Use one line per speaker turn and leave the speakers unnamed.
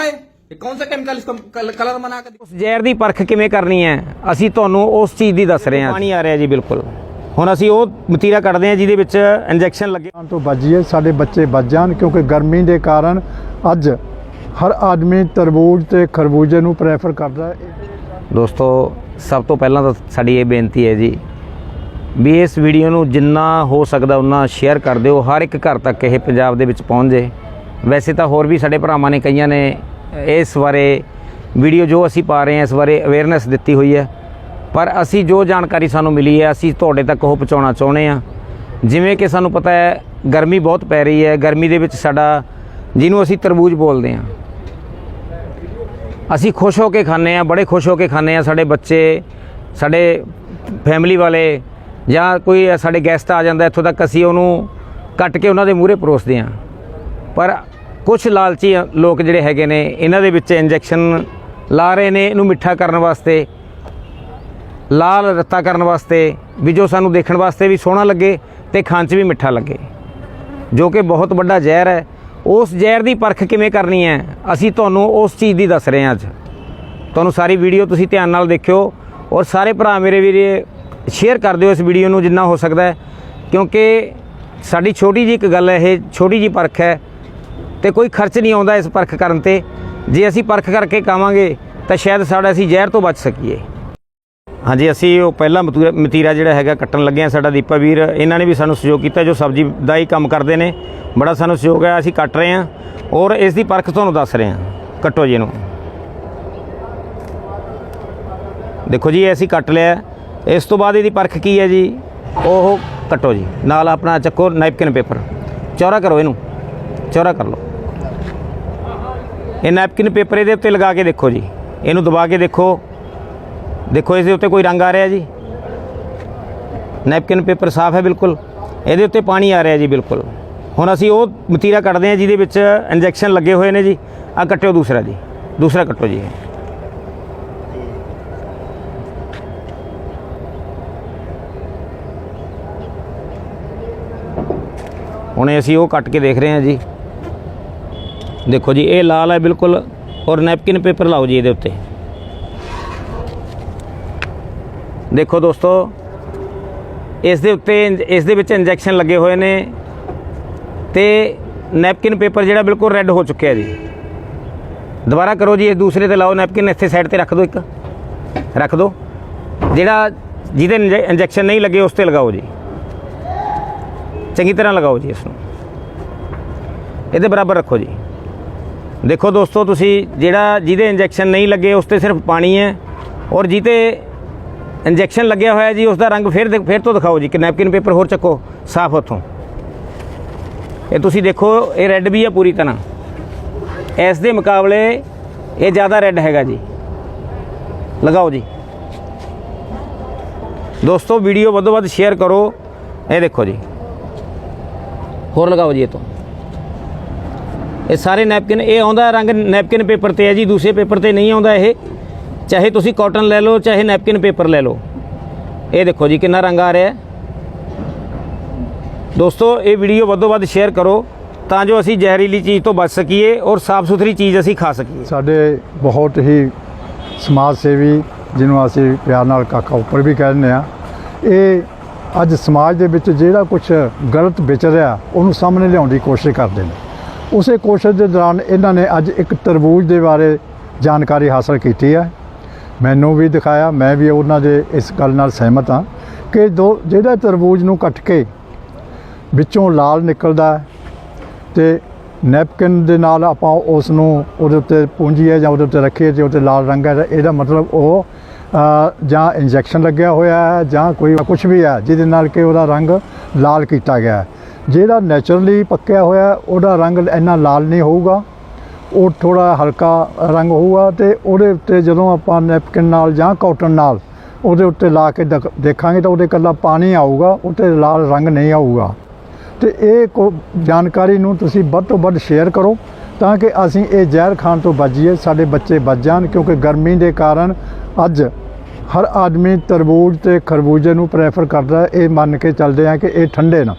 रखा है ये कौन सा केमिकल इसको कल- कलर बना कर
ਉਸ ਜ਼ਹਿਰ ਦੀ ਪਰਖ ਕਿਵੇਂ ਕਰਨੀ ਹੈ ਅਸੀਂ ਤੁਹਾਨੂੰ ਉਸ ਚੀਜ਼ ਦੀ ਦੱਸ ਰਹੇ ਹਾਂ ਪਾਣੀ ਆ ਰਿਹਾ ਜੀ ਬਿਲਕੁਲ ਹੁਣ ਅਸੀਂ ਉਹ ਮਤੀਰਾ ਕੱਢਦੇ ਹਾਂ ਜਿਹਦੇ ਵਿੱਚ ਇੰਜੈਕਸ਼ਨ ਲੱਗੇ
ਤੋਂ ਬਚੀਏ ਸਾਡੇ ਬੱਚੇ ਬਚ ਜਾਣ ਕਿਉਂਕਿ ਗਰਮੀ ਦੇ ਕਾਰਨ ਅੱਜ ਹਰ ਆਦਮੀ ਤਰਬੂਜ ਤੇ ਖਰਬੂਜੇ ਨੂੰ ਪ੍ਰੈਫਰ ਕਰਦਾ ਹੈ
ਦੋਸਤੋ ਸਭ ਤੋਂ ਪਹਿਲਾਂ ਤਾਂ ਸਾਡੀ ਇਹ ਬੇਨਤੀ ਹੈ ਜੀ ਵੀ ਇਸ ਵੀਡੀਓ ਨੂੰ ਜਿੰਨਾ ਹੋ ਸਕਦਾ ਉਨਾ ਸ਼ੇਅਰ ਕਰ ਦਿਓ ਹਰ ਇੱਕ ਘਰ ਤੱਕ ਇਹ ਪੰਜਾਬ ਦੇ ਵਿੱਚ ਪਹੁੰਚ ਜੇ ਵੈਸੇ ਤਾਂ ਹੋਰ ਵੀ ਸਾਡੇ ਭਰਾਵਾਂ ਨੇ ਕਈਆਂ ਨੇ ਇਸ ਬਾਰੇ ਵੀਡੀਓ ਜੋ ਅਸੀਂ ਪਾ ਰਹੇ ਹਾਂ, ਇਸ ਬਾਰੇ ਅਵੇਅਰਨੈਸ ਦਿੱਤੀ ਹੋਈ ਹੈ। ਪਰ ਅਸੀਂ ਜੋ ਜਾਣਕਾਰੀ ਸਾਨੂੰ ਮਿਲੀ ਹੈ, ਅਸੀਂ ਤੁਹਾਡੇ ਤੱਕ ਉਹ ਪਹੁੰਚਾਉਣਾ ਚਾਹੁੰਦੇ ਹਾਂ। ਜਿਵੇਂ ਕਿ ਸਾਨੂੰ ਪਤਾ ਹੈ, ਗਰਮੀ ਬਹੁਤ ਪੈ ਰਹੀ ਹੈ। ਗਰਮੀ ਦੇ ਵਿੱਚ ਸਾਡਾ, ਜਿਹਨੂੰ ਅਸੀਂ ਤਰਬੂਜ ਬੋਲਦੇ ਹਾਂ। ਅਸੀਂ ਖੁਸ਼ ਹੋ ਕੇ ਖਾਂਦੇ ਆ ਬੜੇ ਖੁਸ਼ ਹੋ ਕੇ ਖਾਂਦੇ ਆ ਸਾਡੇ ਬੱਚੇ, ਸਾਡੇ ਫੈਮਿਲੀ ਵਾਲੇ ਜਾਂ ਕੋਈ ਸਾਡੇ ਗੈਸਟ ਆ ਜਾਂਦਾ, ਇੱਥੋਂ ਤੱਕ ਅਸੀਂ ਉਹਨੂੰ ਕੱਟ ਕੇ ਉਹਨਾਂ ਦੇ ਮੂਹਰੇ ਪਰੋਸਦੇ ਆ ਪਰ ਕੁਝ ਲਾਲਚੀ ਲੋਕ ਜਿਹੜੇ ਹੈਗੇ ਨੇ, ਇਹਨਾਂ ਦੇ ਵਿੱਚ ਇੰਜੈਕਸ਼ਨ ਲਾ ਰਹੇ ਨੇ, ਇਹਨੂੰ ਮਿੱਠਾ ਕਰਨ ਵਾਸਤੇ, ਲਾਲ ਰੱਤਾ ਕਰਨ ਵਾਸਤੇ, ਵੀ ਜੋ ਸਾਨੂੰ ਦੇਖਣ ਵਾਸਤੇ ਵੀ ਸੋਹਣਾ ਲੱਗੇ ਤੇ ਖਾਣ 'ਚ ਵੀ ਮਿੱਠਾ ਲੱਗੇ। ਜੋ ਕਿ ਬਹੁਤ ਵੱਡਾ ਜ਼ਹਿਰ ਹੈ। ਉਸ ਜ਼ਹਿਰ ਦੀ ਪਰਖ ਕਿਵੇਂ ਕਰਨੀ ਹੈ? ਅਸੀਂ ਤੁਹਾਨੂੰ ਉਸ ਚੀਜ਼ ਦੀ ਦੱਸ ਰਹੇ ਹਾਂ ਅੱਜ। ਤੁਹਾਨੂੰ ਸਾਰੀ ਵੀਡੀਓ ਤੁਸੀਂ ਧਿਆਨ ਨਾਲ ਦੇਖਿਓ ਔਰ ਸਾਰੇ ਭਰਾ ਮੇਰੇ ਵੀਰੇ ਸ਼ੇਅਰ ਕਰ ਦਿਓ ਇਸ ਵੀਡੀਓ ਨੂੰ ਜਿੰਨਾ ਹੋ ਸਕਦਾ ਹੈ। ਕਿਉਂਕਿ ਸਾਡੀ ਛੋਟੀ ਜੀ ਇੱਕ ਗੱਲ ਹੈ, ਇਹ ਛੋਟੀ ਜੀ ਪਰਖ ਹੈ। ਤੇ ਕੋਈ ਖਰਚ ਨਹੀਂ ਆਉਂਦਾ ਇਸ ਪਰਖ ਕਰਨ ਤੇ। ਜੇ ਅਸੀਂ ਪਰਖ ਕਰਕੇ ਕਾਵਾਂਗੇ, ਤਾਂ ਸ਼ਾਇਦ ਸਾਡਾ ਅਸੀਂ ਜ਼ਹਿਰ ਤੋਂ ਬਚ ਸਕੀਏ। ਹਾਂਜੀ, ਅਸੀਂ ਉਹ ਪਹਿਲਾ ਮਤੂਰਾ- ਮਤੀਰਾ ਜਿਹੜਾ ਹੈਗਾ ਕੱਟਣ ਲੱਗੇ ਆ ਸਾਡਾ ਦੀਪਾ ਵੀਰ ਇਹਨਾਂ ਨੇ ਵੀ ਸਾਨੂੰ ਸਹਿਯੋਗ ਕੀਤਾ ਜੋ ਸਬਜ਼ੀ ਦਾ ਹੀ ਕੰਮ ਕਰਦੇ ਨੇ। ਬੜਾ ਸਾਨੂੰ ਸਹਿਯੋਗ ਹੈ ਅਸੀਂ ਕੱਟ ਰਹੇ ਹਾਂ। ਔਰ ਇਸ ਦੀ ਪਰਖ ਤੁਹਾਨੂੰ ਦੱਸ ਰਹੇ ਹਾਂ। ਕੱਟੋ ਜੀ ਇਹਨੂੰ। ਦੇਖੋ ਜੀ, ਇਹ ਅਸੀਂ ਕੱਟ ਲਿਆ। ਇਸ ਤੋਂ ਬਾਅਦ ਇਹਦੀ ਪਰਖ ਕੀ ਹੈ ਜੀ? ਉਹ ਕੱਟੋ ਜੀ। ਨਾਲ ਆਪਣਾ ਚੱਕੋ ਨੈਪਕਿਨ ਪੇਪਰ। ਚੌਰਾ ਕਰੋ ਇਹਨੂੰ। ਚੌਰਾ ਕਰ ਲਓ। ਇਹ ਨੈਪਕਿਨ ਪੇਪਰ ਇਹਦੇ ਉੱਤੇ ਲਗਾ ਕੇ ਦੇਖੋ ਜੀ। ਇਹਨੂੰ ਦਬਾ ਕੇ ਦੇਖੋ। ਦੇਖੋ, ਇਸ ਦੇ ਉੱਤੇ ਕੋਈ ਰੰਗ ਆ ਰਿਹਾ ਜੀ। ਨੈਪਕਿਨ ਪੇਪਰ ਸਾਫ਼ ਹੈ ਬਿਲਕੁਲ। ਇਹਦੇ ਉੱਤੇ ਪਾਣੀ ਆ ਰਿਹਾ ਜੀ, ਬਿਲਕੁਲ। ਹੁਣ ਅਸੀਂ ਉਹ ਮਤੀਰਾ ਕੱਢਦੇ ਹਾਂ ਜਿਹਦੇ ਵਿੱਚ ਇੰਜੈਕਸ਼ਨ ਲੱਗੇ ਹੋਏ ਨੇ ਜੀ। ਆ ਕੱਟਿਓ ਦੂਸਰਾ ਜੀ। ਦੂਸਰਾ ਕੱਟੋ ਜੀ। ਹੁਣੇ ਅਸੀਂ ਉਹ ਕੱਟ ਕੇ ਦੇਖ ਰਹੇ ਹਾਂ ਜੀ। ਦੇਖੋ ਜੀ, ਇਹ ਲਾਲ ਹੈ ਬਿਲਕੁਲ ਔਰ ਨੈਪਕਿਨ ਪੇਪਰ ਲਾਓ ਜੀ ਇਹਦੇ ਉੱਤੇ। ਦੇਖੋ ਦੋਸਤੋ, ਇਸ ਦੇ ਉੱਤੇ ਇਸ ਦੇ ਵਿੱਚ ਇੰਜੈਕਸ਼ਨ ਲੱਗੇ ਹੋਏ ਨੇ ਤੇ ਨੈਪਕਿਨ ਪੇਪਰ ਜਿਹੜਾ ਬਿਲਕੁਲ ਰੈੱਡ ਹੋ ਚੁੱਕਿਆ ਜੀ। ਦੁਬਾਰਾ ਕਰੋ ਜੀ, ਇਹ ਦੂਸਰੇ ਤੇ ਲਾਓ ਨੈਪਕਿਨ, ਇੱਥੇ ਸਾਈਡ ਤੇ ਰੱਖ ਦਿਓ ਇੱਕ। ਰੱਖ ਦਿਓ। ਜਿਹੜਾ ਜਿਹਦੇ ਇੰਜੈ- ਇੰਜੈਕਸ਼ਨ ਨਹੀਂ ਲੱਗੇ ਉਸ ਤੇ ਲਗਾਓ ਜੀ। ਚੰਗੀ ਤਰ੍ਹਾਂ ਲਗਾਓ ਜੀ ਇਸ ਨੂੰ। ਇਹਦੇ ਬਰਾਬਰ ਰੱਖੋ ਜੀ। ਦੇਖੋ ਦੋਸਤੋ, ਤੁਸੀਂ ਜਿਹੜਾ ਜਿਹਦੇ ਇੰਜੈਕਸ਼ਨ ਨਹੀਂ ਲੱਗੇ, ਉਸ ਤੇ ਸਿਰਫ ਪਾਣੀ ਹੈ। ਔਰ ਜਿਹਤੇ ਇੰਜੈਕਸ਼ਨ ਲੱਗਿਆ ਹੋਇਆ ਜੀ ਉਸ ਦਾ ਰੰਗ ਫਿਰ ਫਿਰ ਤੋਂ ਦਿਖਾਓ ਜੀ, ਕਿ ਨੈਪਕਿਨ ਪੇਪਰ ਹੋਰ ਚੱਕੋ, ਸਾਫ਼ ਉੱਥੋਂ। ਇਹ ਤੁਸੀਂ ਦੇਖੋ, ਇਹ ਰੈੱਡ ਵੀ ਹੈ ਪੂਰੀ ਤਰ੍ਹਾਂ। ਇਸ ਦੇ ਮੁਕਾਬਲੇ ਇਹ ਜ਼ਿਆਦਾ ਰੈੱਡ ਹੈਗਾ ਜੀ। ਲਗਾਓ ਜੀ। ਦੋਸਤੋ ਵੀਡੀਓ ਵੱਧੋ ਵੱਧ ਸ਼ੇਅਰ ਕਰੋ। ਇਹ ਦੇਖੋ ਜੀ। ਹੋਰ ਲਗਾਓ ਜੀ, ਇਹ ਤੋਂ। ਇਹ ਸਾਰੇ ਨੈਪਕਿਨ, ਇਹ ਆਉਂਦਾ ਰੰਗ ਨੈਪਕਿਨ ਪੇਪਰ ਤੇ ਹੈ ਜੀ, ਦੂਸਰੇ ਪੇਪਰ ਤੇ ਨਹੀਂ ਆਉਂਦਾ ਇਹ। ਚਾਹੇ ਤੁਸੀਂ ਕਾਟਨ ਲੈ ਲਓ, ਚਾਹੇ ਨੈਪਕਿਨ ਪੇਪਰ ਲੈ ਲਓ। ਇਹ ਦੇਖੋ ਜੀ ਕਿੰਨਾ ਰੰਗ ਆ ਰਿਹਾ ਹੈ। ਦੋਸਤੋ, ਇਹ ਵੀਡੀਓ ਵੱਧੋ ਵੱਧ ਸ਼ੇਅਰ ਕਰੋ ਤਾਂ ਜੋ ਅਸੀਂ ਜ਼ਹਿਰੀਲੀ ਚੀਜ਼ ਤੋਂ ਬਚ ਸਕੀਏ ਔਰ ਸਾਫ਼ ਸੁਥਰੀ ਚੀਜ਼ ਅਸੀਂ ਖਾ ਸਕੀਏ।
ਸਾਡੇ ਬਹੁਤ ਹੀ ਸਮਾਜ ਸੇਵੀ ਜਿਹਨੂੰ ਅਸੀਂ ਪਿਆਰ ਨਾਲ ਕਾਕਾ ਉੱਪਰ ਵੀ ਕਹਿੰਦੇ ਆ ਇਹ ਅੱਜ ਸਮਾਜ ਦੇ ਵਿੱਚ ਜਿਹੜਾ ਕੁਝ ਗਲਤ ਵਿਚ ਰਿਹਾ, ਉਹਨੂੰ ਸਾਹਮਣੇ ਲਿਆਉਣ ਦੀ ਕੋਸ਼ਿਸ਼ ਕਰਦੇ ਨੇ। ਉਸੇ ਕੋਸ਼ਿਸ਼ ਦੇ ਦੌਰਾਨ ਇਹਨਾਂ ਨੇ ਅੱਜ ਇੱਕ ਤਰਬੂਜ ਦੇ ਬਾਰੇ ਜਾਣਕਾਰੀ ਹਾਸਲ ਕੀਤੀ ਹੈ। ਮੈਨੂੰ ਵੀ ਦਿਖਾਇਆ, ਮੈਂ ਵੀ ਉਹਨਾਂ ਦੇ ਇਸ ਗੱਲ ਨਾਲ ਸਹਿਮਤ ਹਾਂ ਕਿ ਦੋ, ਜਿਹੜਾ ਤਰਬੂਜ ਨੂੰ ਕੱਟ ਕੇ ਵਿੱਚੋਂ ਲਾਲ ਨਿਕਲਦਾ ਹੈ ਤੇ ਨੈਪਕਿਨ ਦੇ ਨਾਲ ਆਪਾਂ ਉਸ ਨੂੰ ਉਹਦੇ ਉੱਤੇ ਪੂੰਜੀਏ ਜਾਂ ਉਹਦੇ ਉੱਤੇ ਰੱਖੀਏ ਤੇ ਉੱਤੇ ਲਾਲ ਰੰਗ ਹੈ ਤਾਂ ਇਹਦਾ ਮਤਲਬ ਉਹ ਜਾਂ ਇੰਜੈਕਸ਼ਨ ਲੱਗਿਆ ਹੋਇਆ ਹੈ ਜਾਂ ਕੋਈ ਕੁਝ ਵੀ ਹੈ ਜਿਹਦੇ ਨਾਲ ਕਿ ਉਹਦਾ ਰੰਗ ਲਾਲ ਕੀਤਾ ਗਿਆ ਹੈ। ਜਿਹੜਾ ਨੇਚਰਲੀ ਪੱਕਿਆ ਹੋਇਆ, ਉਹਦਾ ਰੰਗ ਇੰਨਾ ਲਾਲ ਨਹੀਂ ਹੋਊਗਾ। ਉਹ ਥੋੜਾ ਹਲਕਾ ਰੰਗ ਹੋਊਗਾ ਤੇ ਉਹਦੇ ਉੱਤੇ ਜਦੋਂ ਆਪਾਂ ਨੈਪਕਿਨ ਨਾਲ ਜਾਂ ਕਾਟਨ ਨਾਲ ਉਹਦੇ ਉੱਤੇ ਲਾ ਕੇ ਦੇਖ- ਦੇਖਾਂਗੇ ਤਾਂ ਉਹਦੇ ਇਕੱਲਾ ਪਾਣੀ ਆਊਗਾ, ਉੱਤੇ ਲਾਲ ਰੰਗ ਨਹੀਂ ਆਊਗਾ। ਤੇ ਇਹ ਕੋ, ਜਾਣਕਾਰੀ ਨੂੰ ਤੁਸੀਂ ਵੱਧ ਤੋਂ ਵੱਧ ਸ਼ੇਅਰ ਕਰੋ ਤਾਂ ਕਿ ਅਸੀਂ ਇਹ ਜ਼ਹਿਰ ਖਾਣ ਤੋਂ ਬਚੀਏ, ਸਾਡੇ ਬੱਚੇ ਬਚ ਜਾਣ, ਕਿਉਂਕਿ ਗਰਮੀ ਦੇ ਕਾਰਨ ਅੱਜ ਹਰ ਆਦਮੀ ਤਰਬੂਜ ਤੇ ਖਰਬੂਜੇ ਨੂੰ ਪ੍ਰੈਫਰ ਕਰਦਾ ਇਹ ਮੰਨ ਕੇ ਚੱਲਦੇ ਆ ਕਿ ਇਹ ਠੰਡੇ ਨਾ।